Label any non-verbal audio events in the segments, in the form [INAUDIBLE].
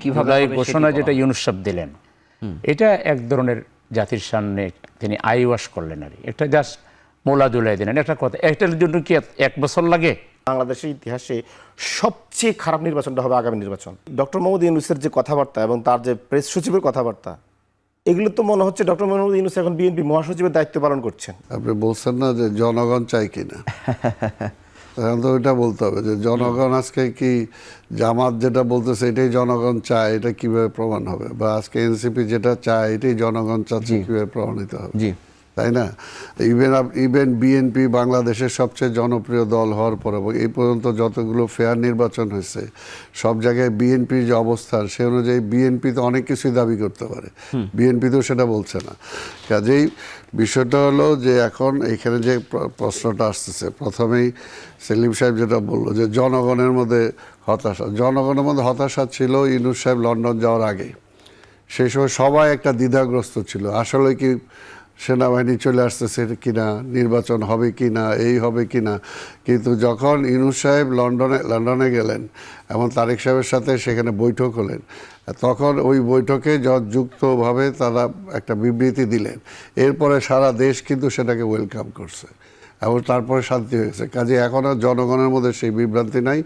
কীভাবে ঘোষণা যেটা। ইউনুস সাহেব দিলেন এটা এক ধরনের জাতির সামনে তিনি আই ওয়াশ করলেন আর। একটা জাস্ট মোলা জুলাই দিলেন। একটা কথা একটার জন্য কি এক- এক বছর লাগে? বাংলাদেশের ইতিহাসে সবচেয়ে খারাপ নির্বাচনটা হবে আগামী নির্বাচন। ডক্টর মোহাম্মদ ইউনুসের যে কথাবার্তা এবং তার যে প্রেস সচিবের কথাবার্তা এগুলো তো মনে হচ্ছে ডক্টর মোহাম্মদ ইউনুস এখন বিএনপি মহাসচিবের দায়িত্ব পালন করছেন। আপনি বলছেন না যে জনগণ চাই কিনা? [LAUGHS] এখন তো ওইটা বলতে হবে যে জনগণ আজকে কি জামাত যেটা বলতেছে এটাই জনগণ চায় এটা কীভাবে প্রমাণ হবে? বা আজকে এনসিপি যেটা চায় এটাই জনগণ চাচ্ছে কীভাবে প্রমাণিত হবে? জি। তাই না? ইভেন ইভেন বিএনপি বাংলাদেশের সবচেয়ে জনপ্রিয় দল হওয়ার পর এবং এই পর্যন্ত যতগুলো ফেয়ার নির্বাচন হয়েছে সব জায়গায় বিএনপির যে অবস্থান সে অনুযায়ী বিএনপি তো অনেক কিছুই দাবি করতে পারে। বিএনপি তো সেটা বলছে না। কাজেই বিষয়টা হলো যে এখন এখানে যে প্রশ্নটা আসতেছে প্রথমেই সেলিম সাহেব যেটা বলল যে জনগণের মধ্যে হতাশা জনগণের মধ্যে হতাশা ছিল ইনুস সাহেব লন্ডন যাওয়ার আগে। সেই সময় সবাই একটা দ্বিধাগ্রস্ত ছিল। আসলে কি সেনাবাহিনী চলে আসতেছে কিনা, নির্বাচন হবে কিনা, এই হবে কিনা। কিন্তু যখন ইনু সাহেব লন্ডনে লন্ডনে গেলেন, এবং তারেক সাহেবের সাথে সেখানে বৈঠক হলেন, তখন ওই বৈঠকে যুক্তভাবে তারা একটা বিবৃতি দিলেন। এরপরে সারা দেশ কিন্তু সেটাকে ওয়েলকাম করছে। এবং তারপরে শান্তি হয়েছে। কাজে এখন আর জনগণের মধ্যে সেই বিভ্রান্তি নাই।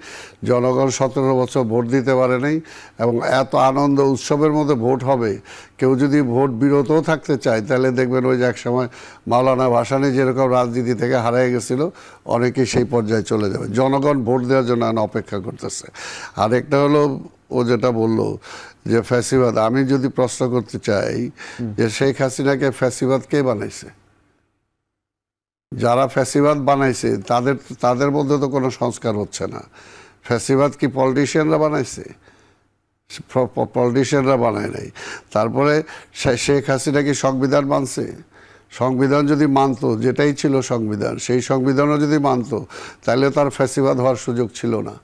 জনগণ সতেরো বছর ভোট দিতে পারে নাই এবং এত আনন্দ উৎসবের মধ্যে ভোট হবে। কেউ যদি ভোট বিরতও থাকতে চায়, তাহলে দেখবেন ওই যে এক সময় মাওলানা ভাসানি যেরকম রাজনীতি থেকে হারিয়ে গেছিল, অনেকেই সেই পর্যায়ে চলে যাবে। জনগণ ভোট দেওয়ার জন্য অপেক্ষা করতেছে। আরেকটা হলো, ও যেটা বলল যে ফ্যাসিবাদ, আমি যদি প্রশ্ন করতে চাই যে শেখ হাসিনাকে ফ্যাসিবাদ কে বানাইছে? যারা ফ্যাসিবাদ বানাইছে, তাদের তাদের মধ্যে তো কোনো সংস্কার হচ্ছে না। ফ্যাসিবাদ কি পলিটিশিয়ানরা বানাইছে? পলিটিশিয়ানরা বানায় নাই। তারপরে শেখ হাসিনা কি সংবিধান মানছে? সংবিধান যদি মানতো, যেটাই ছিল সংবিধান, সেই সংবিধানও যদি মানতো, তাহলে তার ফ্যাসিবাদ হওয়ার সুযোগ ছিল না।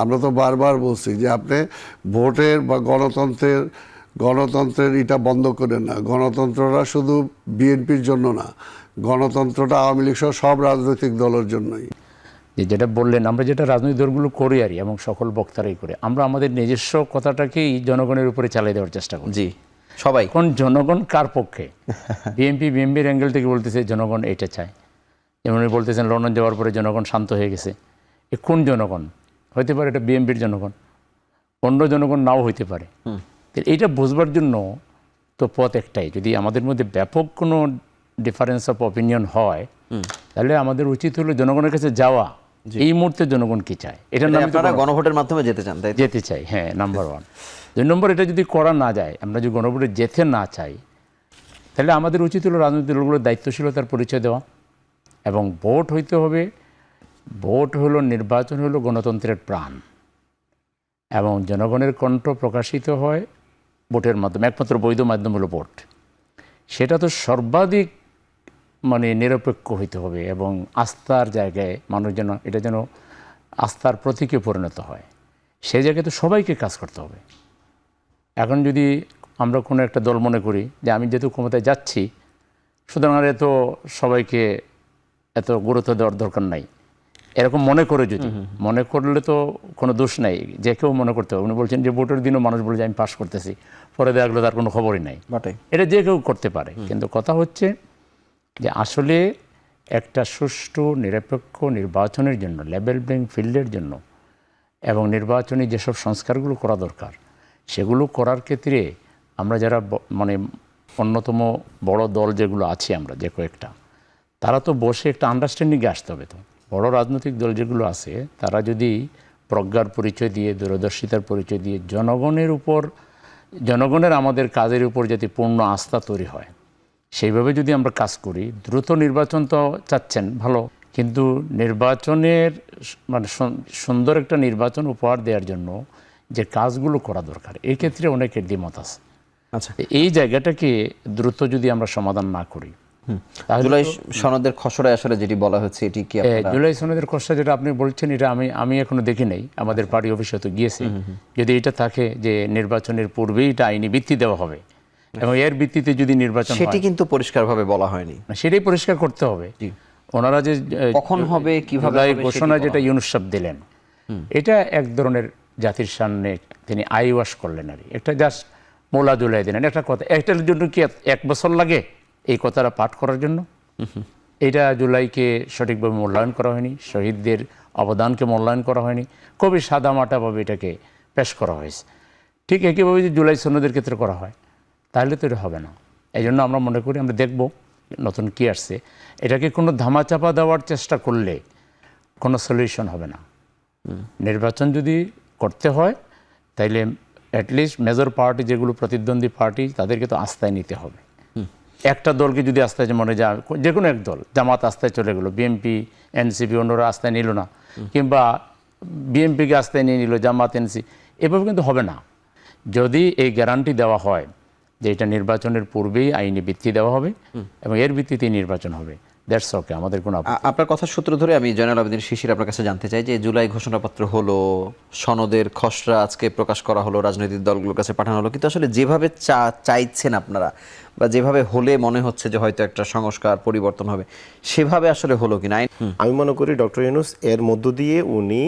আমরা তো বারবার বলছি যে আপনি ভোটের বা গণতন্ত্রের গণতন্ত্রের এটা বন্ধ করেন না। গণতন্ত্রটা শুধু বিএনপির জন্য না গণতন্ত্রটা আওয়ামী লীগ সহ সব রাজনৈতিক দলের জন্যই। যে যেটা বললেন আমরা যেটা রাজনৈতিক দলগুলো করি আর কি, এবং সকল বক্তারাই করে আমরা আমাদের নিজস্ব কথাটাকেই জনগণের উপরে চালিয়ে দেওয়ার চেষ্টা করি। জি সবাই। কোন জনগণ কার পক্ষে? [LAUGHS] বিএনপি বিএনপির অ্যাঙ্গেল থেকে বলতেছে জনগণ এটা চায়। যেমন উনি বলতেছেন লন্ডন যাওয়ার পরে জনগণ শান্ত হয়ে গেছে। এ কোন জনগণ? হতে পারে এটা বিএনপির জনগণ। অন্য জনগণ নাও হইতে পারে। তো এইটা বুঝবার জন্য তো পথ একটাই। যদি আমাদের মধ্যে ব্যাপক কোনো ডিফারেন্স অফ অপিনিয়ন হয় তাহলে আমাদের উচিত হলো জনগণের কাছে যাওয়া। এই মুহূর্তে জনগণ কি চায়? এটা আপনারা গণভোটের মাধ্যমে যেতে চান তাই যেতে চাই হ্যাঁ নাম্বার ওয়ান দুই নম্বর এটা যদি করা না যায় আমরা যদি গণভোটে যেতে না চাই তাহলে আমাদের উচিত হলো রাজনৈতিক দলগুলোর দায়িত্বশীলতার পরিচয় দেওয়া এবং ভোট হইতে হবে ভোট হলো নির্বাচন হলো গণতন্ত্রের প্রাণ। এবং জনগণের কণ্ঠ প্রকাশিত হয় ভোটের মাধ্যমে একমাত্র বৈধ মাধ্যম হলো ভোট। সেটা তো সর্বাধিক মানে নিরপেক্ষ হইতে হবে এবং আস্থার জায়গায় মানুষ যেন এটা যেন আস্থার প্রতীকে পরিণত হয়। সেই জায়গায় তো সবাইকে কাজ করতে হবে। এখন যদি আমরা কোনো একটা দল মনে করি যে আমি যেহেতু ক্ষমতায় যাচ্ছি সুতরাং আর এত সবাইকে এত গুরুত্ব দেওয়ার দরকার নাই। এরকম মনে করে যদি মনে করলে তো কোনো দোষ নাই। যে কেউ মনে করতে হবে। উনি বলছেন যে ভোটের দিনও মানুষ বলে যে আমি পাশ করতেছি পরে দেখা গেলো তার কোনো খবরই নাই। বটে এটা যে কেউ করতে পারে। কিন্তু কথা হচ্ছে যে আসলে একটা সুষ্ঠু, নিরপেক্ষ নির্বাচনের জন্য লেভেল প্লেইং ফিল্ডের জন্য এবং নির্বাচনী যেসব সংস্কারগুলো করা দরকার, সেগুলো করার ক্ষেত্রে আমরা যারা মানে অন্যতম বড় দল যেগুলো আছে আমরা, যে কয়েকটা, তারা তো বসে একটা আন্ডারস্ট্যান্ডিংয়ে আসতে হবে তো। বড় রাজনৈতিক দল যেগুলো আছে, তারা যদি প্রজ্ঞার পরিচয় দিয়ে, দূরদর্শিতার পরিচয় দিয়ে, জনগণের উপর, জনগণের আমাদের কাজের উপর যাতে পূর্ণ আস্থা তৈরি হয় সেইভাবে যদি আমরা কাজ করি দ্রুত নির্বাচন তো চাচ্ছেন ভালো। কিন্তু নির্বাচনের মানে সুন্দর একটা নির্বাচন উপহার দেওয়ার জন্য যে কাজগুলো করা দরকার এই ক্ষেত্রে অনেকের দ্বিমত আছে। আচ্ছা। এই জায়গাটাকে দ্রুত যদি আমরা সমাধান না করি জুলাই সনদের খসড়ায় আসলে যেটি বলা হচ্ছে এটি কি জুলাই সনদের খসড়া যেটা আপনি বলছেন এটা আমি আমি এখনও দেখি নাই। আমাদের পার্টি অফিসে তো গিয়েছে। যদি এটা থাকে যে নির্বাচনের পূর্বেই এটা আইনি ভিত্তি দেওয়া হবে এবং এর ভিত্তিতে যদি নির্বাচন সেটি কিন্তু পরিষ্কারভাবে বলা হয়নি। সেটাই পরিষ্কার করতে হবে। ওনারা যে কখন হবে কীভাবে ঘোষণা যেটা ইউনুস সাহেব দিলেন এটা এক ধরনের জাতির সামনে তিনি আই ওয়াশ করলেন আর একটা জাস্ট মোলা জুলাই দিলেন। একটা কথা একটার জন্য কি এক- বছর লাগে এই কথাটা পাঠ করার জন্য? এটা জুলাইকে সঠিকভাবে মূল্যায়ন করা হয়নি শহীদদের অবদানকে মূল্যায়ন করা হয়নি খুবই সাদামাটাভাবে এটাকে পেশ করা হয়েছে। ঠিক একইভাবে যদি জুলাই সৈন্যদের ক্ষেত্রে করা হয় তাহলে তো এটা হবে না। এই জন্য আমরা মনে করি আমরা দেখব নতুন কি আসছে। এটাকে কোনো ধামাচাপা দেওয়ার চেষ্টা করলে কোনো সলিউশন হবে না। নির্বাচন যদি করতে হয় তাইলে অ্যাটলিস্ট মেজর পার্টি যেগুলো প্রতিদ্বন্দ্বী পার্টি তাদেরকে তো আস্থায় নিতে হবে। একটা দলকে যদি আস্থায় মনে যায় যে কোনো এক দল জামাত আস্থায় চলে গেলো বিএনপি এনসিপি অন্যরা আস্থায় নিল না কিংবা বিএনপিকে আস্থায় নিয়ে নিল জামাত এনসি এভাবে কিন্তু হবে না। যদি এই গ্যারান্টি দেওয়া হয় যে এটা নির্বাচনের পূর্বেই আইনি ভিত্তি দেওয়া হবে এবং এর ভিত্তিতেই নির্বাচন হবে। দ্যাটস ওকে আমাদের কোনো আপনার কথার সূত্র ধরে আমি জয়নাল আবেদিন শিশির আপনার কাছে জানতে চাই যে জুলাই ঘোষণাপত্র হলো সনদের খসড়া আজকে প্রকাশ করা হলো রাজনৈতিক দলগুলোর কাছে পাঠানো হলো। কিন্তু আসলে যেভাবে চা চাইছেন আপনারা বা যেভাবে হলে মনে হচ্ছে যে হয়তো একটা সংস্কার পরিবর্তন হবে সেভাবে আসলে হলো কিনা? আইন আমি মনে করি ডক্টর ইউনুস এর মধ্য দিয়ে উনি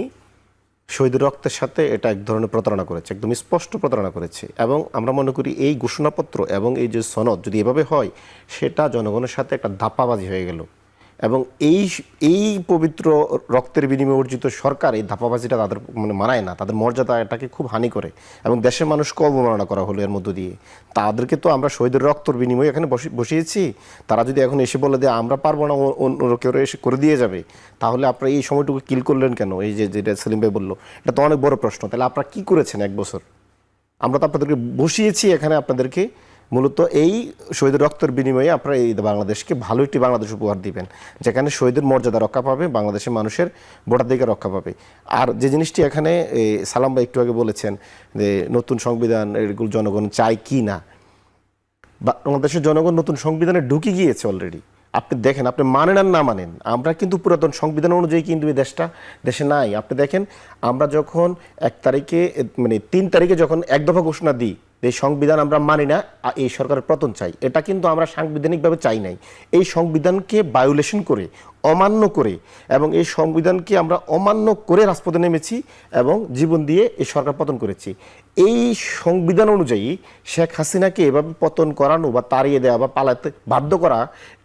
শহীদ রক্তের সাথে এটা এক ধরনের প্রতারণা করেছে, একদম স্পষ্ট প্রতারণা করেছে। এবং আমরা মনে করি এই ঘোষণাপত্র এবং এই যে সনদ যদি এভাবে হয়, সেটা জনগণের সাথে একটা ধাপ্পাবাজি হয়ে গেল। এবং এই এই পবিত্র রক্তের বিনিময়ে অর্জিত সরকার এই ধাপ্পাবাজিটা তাদের মানে মানায় না। তাদের মর্যাদা এটাকে খুব হানি করে। এবং দেশের মানুষকে অবমাননা করা হলো এর মধ্য দিয়ে। তাদেরকে তো আমরা শহীদের রক্তর বিনিময়ে এখানে বসি- বসিয়েছি। তারা যদি এখন এসে বলে যে আমরা পারব না অন্য কেউ এসে করে দিয়ে যাবে, তাহলে আপনারা এই সময়টুকু কিল করলেন কেন? এই যে, যেটা সেলিম ভাই বলল, এটা তো অনেক বড় প্রশ্ন। তাহলে আপনারা কি করেছেন এক বছর? আমরা তো আপনাদেরকে বসিয়েছি এখানে আপনাদেরকে মূলত এই শহীদের রক্তের বিনিময়ে আপনারা এই বাংলাদেশকে ভালো একটি বাংলাদেশ উপহার দিবেন, যেখানে শহীদের মর্যাদা রক্ষা পাবে, বাংলাদেশের মানুষের ভোটাধিকার রক্ষা পাবে। আর যে জিনিসটি এখানে সালাম ভাই একটু আগে বলেছেন যে নতুন সংবিধান, এগুলো জনগণ চায় কি না। বাংলাদেশের জনগণ নতুন সংবিধানে ঢুকে গিয়েছে অলরেডি আপনি দেখেন, আপনি মানেন আর না মানেন, আমরা কিন্তু পুরাতন সংবিধান অনুযায়ী কিন্তু এই দেশটা, দেশে নাই। আপনি দেখেন, আমরা যখন এক তারিখে মানে তিন তারিখে যখন এক দফা ঘোষণা দিই যে সংবিধান আমরা মানি না এই সরকারের পতন চাই। এটা কিন্তু আমরা সাংবিধানিকভাবে চাই নাই। এই সংবিধানকে বায়োলেশন করে, অমান্য করে এবং এই সংবিধানকে আমরা অমান্য করে রাজপথে নেমেছি এবং জীবন দিয়ে এই সরকার পতন করেছি। এই সংবিধান অনুযায়ী শেখ হাসিনাকে এভাবে পতন করানো বা তাড়িয়ে দেওয়া বা পালাতে বাধ্য করা,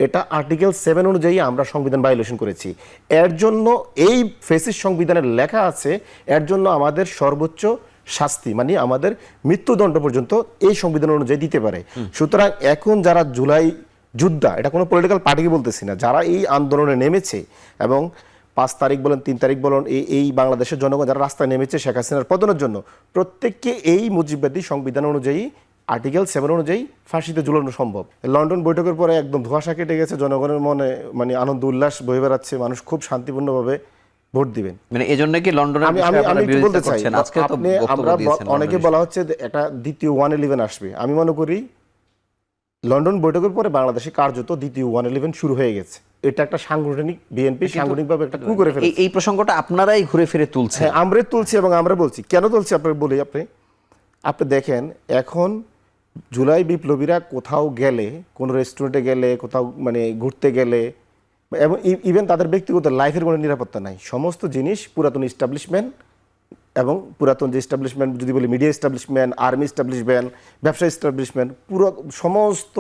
এটা আর্টিকেল সেভেন অনুযায়ী আমরা সংবিধান ভায়োলেশন করেছি। এর জন্য এই ফেসিস সংবিধানের লেখা আছে, এর জন্য আমাদের সর্বোচ্চ শাস্তি মানে আমাদের মৃত্যুদণ্ড পর্যন্ত এই সংবিধান অনুযায়ী দিতে পারে। সুতরাং এখন যারা জুলাই যোদ্ধা, এটা কোনো পলিটিক্যাল পার্টিকে বলতেছি না, যারা এই আন্দোলনে নেমেছে এবং পাঁচ তারিখ বলেন, তিন তারিখ বলেন, এই এই বাংলাদেশের জনগণ যারা রাস্তায় নেমেছে শেখ হাসিনার পতনের জন্য, প্রত্যেককে এই মুজিববাদী সংবিধান অনুযায়ী আর্টিকেল সেভেন অনুযায়ী ফাঁসিতে ঝুলানো সম্ভব। লন্ডন বৈঠকের পরে একদম ধোঁয়াশা কেটে গেছে, জনগণের মনে মানে আনন্দ, উল্লাস বয়ে বেড়াচ্ছে, মানুষ খুব শান্তিপূর্ণভাবে ভোট দিবেন। মানে এই জন্য কি লন্ডনের আমি আমি বলতে চাই আজকে তো আমরা অনেকে বলা হচ্ছে যে একটা দ্বিতীয় ওয়ান ইলেভেন আসবে। আমি মনে করি লন্ডন বৈঠকের পরে বাংলাদেশে কার্যত দ্বিতীয় ওয়ান ইলেভেন শুরু হয়ে গেছে। এটা একটা সাংগঠনিক বিএনপি সাংগঠনিকভাবে একটা কু করে এই ফেলেছে। এই প্রসঙ্গটা আপনারাই ঘুরে ফিরে তুলছেন। হ্যাঁ আমরা তুলছি এবং আমরা বলছি। কেন তুলছি আপনাকে বলি আপনি? আপনি দেখেন এখন জুলাই বিপ্লবীরা কোথাও গেলে কোনো রেস্টুরেন্টে গেলে কোথাও মানে ঘুরতে গেলে এবং ইভেন তাদের ব্যক্তিগত লাইফের কোনো নিরাপত্তা নাই। সমস্ত জিনিস পুরাতন ইস্টাবলিশমেন্ট এবং পুরাতন যে ইস্টাবলিশমেন্ট যদি বলি মিডিয়া ইস্টাবলিশমেন্ট আর্মি ইস্টাবলিশমেন্ট ব্যবসা ইস্টাবলিশমেন্ট পুরো সমস্ত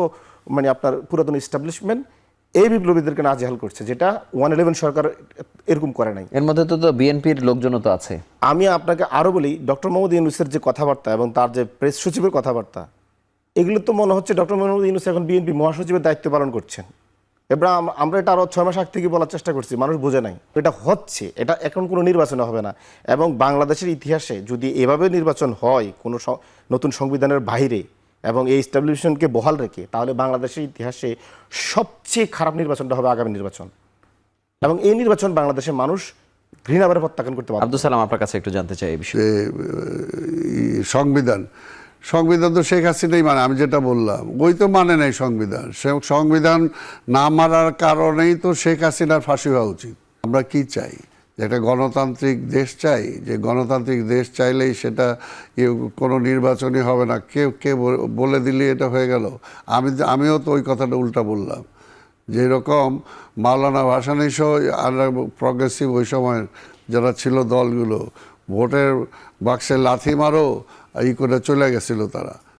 মানে আপনার পুরাতন ইস্টাবলিশমেন্ট এই বিপ্লবীদেরকে নাজেহাল করছে যেটা ওয়ান ইলেভেন সরকার এরকম করে নাই। এর মধ্যে তো তো বিএনপির লোকজনও তো আছে। আমি আপনাকে আরও বলি ডক্টর মোহাম্মদ ইউনুসের যে কথাবার্তা এবং তার যে প্রেস সচিবের কথাবার্তা এগুলো তো মনে হচ্ছে ডক্টর মোহাম্মদ ইউনুস এখন বিএনপি মহাসচিবের দায়িত্ব পালন করছেন। এবার আমরা এটা আরও ছয় মাস আগ থেকে বলার চেষ্টা করছি মানুষ বোঝে নাই। এটা হচ্ছে এটা এখন কোনো নির্বাচনে হবে না। এবং বাংলাদেশের ইতিহাসে যদি এভাবে নির্বাচন হয় কোনো নতুন সংবিধানের বাইরে এবং এই স্টাবলিশনকে বহাল রেখে তাহলে বাংলাদেশের ইতিহাসে সবচেয়ে খারাপ নির্বাচনটা হবে আগামী নির্বাচন। এবং এই নির্বাচন বাংলাদেশের মানুষ ঘৃণাভাবে প্রত্যাখ্যান করতে পারে আব্দুল সালাম আপনার কাছে একটু জানতে চাই এই বিষয়ে। সংবিধান সংবিধান তো শেখ হাসিনাই মানে আমি যেটা বললাম। ওই তো মানে নাই সংবিধান। সংবিধান না মানার কারণেই তো শেখ হাসিনার ফাঁসি হওয়া উচিত। আমরা কি চাই? একটা গণতান্ত্রিক দেশ চাই? যে গণতান্ত্রিক দেশ চাইলেই সেটা কোনো নির্বাচনই হবে না। কেউ, কে বলে- বলে দিলে এটা হয়ে গেল। আমি আমিও তো ওই কথাটা উল্টা বললাম। যেরকম মাওলানা ভাসানী সহ আর প্রগ্রেসিভ ওই সময় যারা ছিল দলগুলো ভোটের বাক্সে লাথি মারো ই করে চলে গেছিল তারা